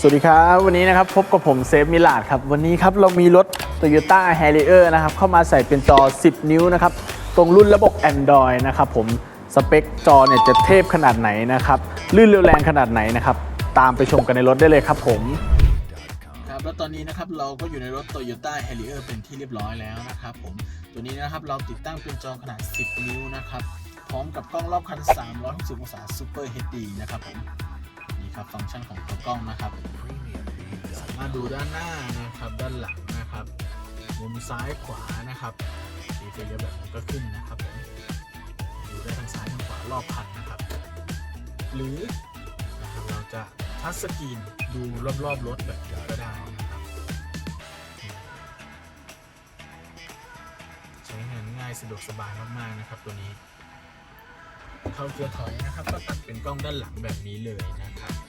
สวัสดีครับ วันนี้นะครับพบกับผมเซฟมิลาดครับ วันนี้ครับเรามีรถ Toyota Harrier นะครับ เข้ามาใส่เป็นจอ 10 นิ้วนะครับ ตรงรุ่นระบบ Android นะครับผมสเปคจอเนี่ยจะเทพขนาดไหนนะครับ ลื่นเร็วแรงขนาดไหนนะครับ ตามไปชมกันในรถได้เลยครับผมครับแล้วตอนนี้นะครับเราก็อยู่ในรถ Toyota Harrier เป็นที่เรียบร้อยแล้วนะครับผมตัวนี้นะครับเราติดตั้งเป็นจอขนาด 10 นิ้วนะครับพร้อมกับกล้องรอบคัน 360 องศา Super HD นะครับผม ครับ ฟังก์ชันของตัวกล้องนะครับ สามารถดูด้านหน้านะครับด้านหลังนะครับมุมซ้ายขวานะครับดีเฟลแบบนี้ก็ขึ้นนะครับผมดูได้ทั้งซ้ายทั้งขวารอบคันนะครับ หรือนะครับเราจะทัชสกรีนดูรอบๆรถแบบนี้ก็ได้นะครับใช้งานง่ายสะดวกสบายมากๆนะครับตัวนี้เข้าเกียร์ถอยนะครับก็ตัดเป็นกล้องด้านหลังแบบนี้เลยนะครับ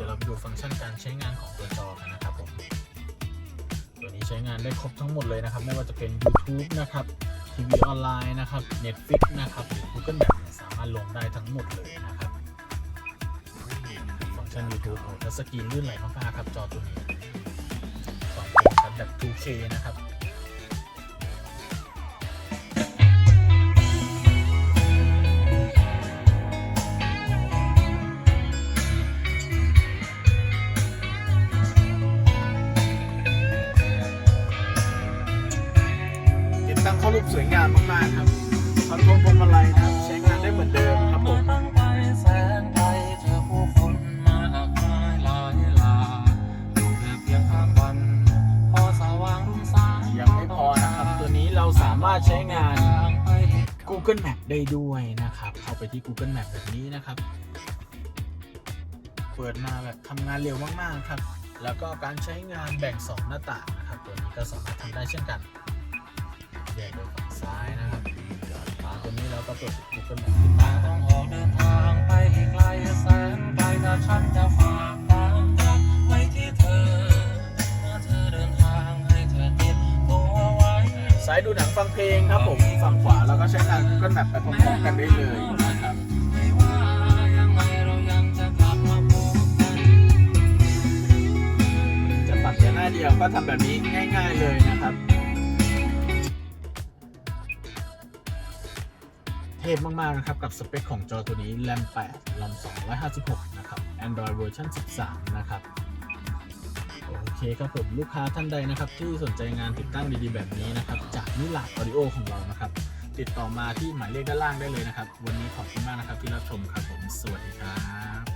ดี๋ยวเราไปดูฟังก์ชันการใช้งานของตัวจอกันนะครับผมตัวนี้ใช้งานได้ครบทั้งหมดเลยนะครับ ไม่ว่าจะเป็น YouTube นะครับทีวีออนไลน์นะครับ Netflix นะครับหรือ Google Map เนี่ยสามารถลงได้ทั้งหมดเลยนะครับฟังก์ชัน YouTube ของทัชสกรีนลื่นไหลมากๆครับจอตัวนี้สองคมชัดแบบ 2K นะครับ ปสวยงามมากๆครับคอนโทรลพวงมาลัยนะครับ ใช้งานได้เหมือนเดิมครับผมยังไม่พอนะครับ ตัวนี้เราสามารถใช้งาน Google Map ได้ด้วยนะครับ เข้าไปที่ Google Map แบบนี้นะครับ เปิดมาแบบทำงานเร็วมากๆครับ แล้วก็การใช้งานแบ่ง 2 หน้าต่างนะครับ ตัวนี้ก็สามารถทำได้เช่นกัน แยกโดยฝั่งซ้ายนะครับฝาตัวนี้เราก็เปิด Google Map ขึ้นมาต้องออกเดินทางไปไกลแสนไกลถ้าฉันจะฝากความรักไว้ที่เธอเมื่อเธอเดินทางให้เธอติดตัวไว้ซ้ายดูหนังฟังเพลงครับผมฝั่งขวาเราก็ใช้งาน Google Map ไปพร้อมๆกันได้เลยนะครับจะกลับมาพบกันจะตัดแค่หน้าเดียวก็ทำแบบนี้ง่าย ๆเลยนะครับ เทพมากๆนะครับกับสเปคของจอตัวนี้ RAM 8 RAM 256 นะครับ Android เวอร์ชัน13 นะครับโอเคครับผมลูกค้าท่านใดนะครับที่สนใจงานติดตั้งดีๆแบบนี้นะครับจากนิลาออดิโอของเรานะครับ ติดต่อมาที่หมายเลขด้านล่างได้เลยนะครับ วันนี้ขอบคุณมากนะครับที่รับชมครับผมสวัสดีครับ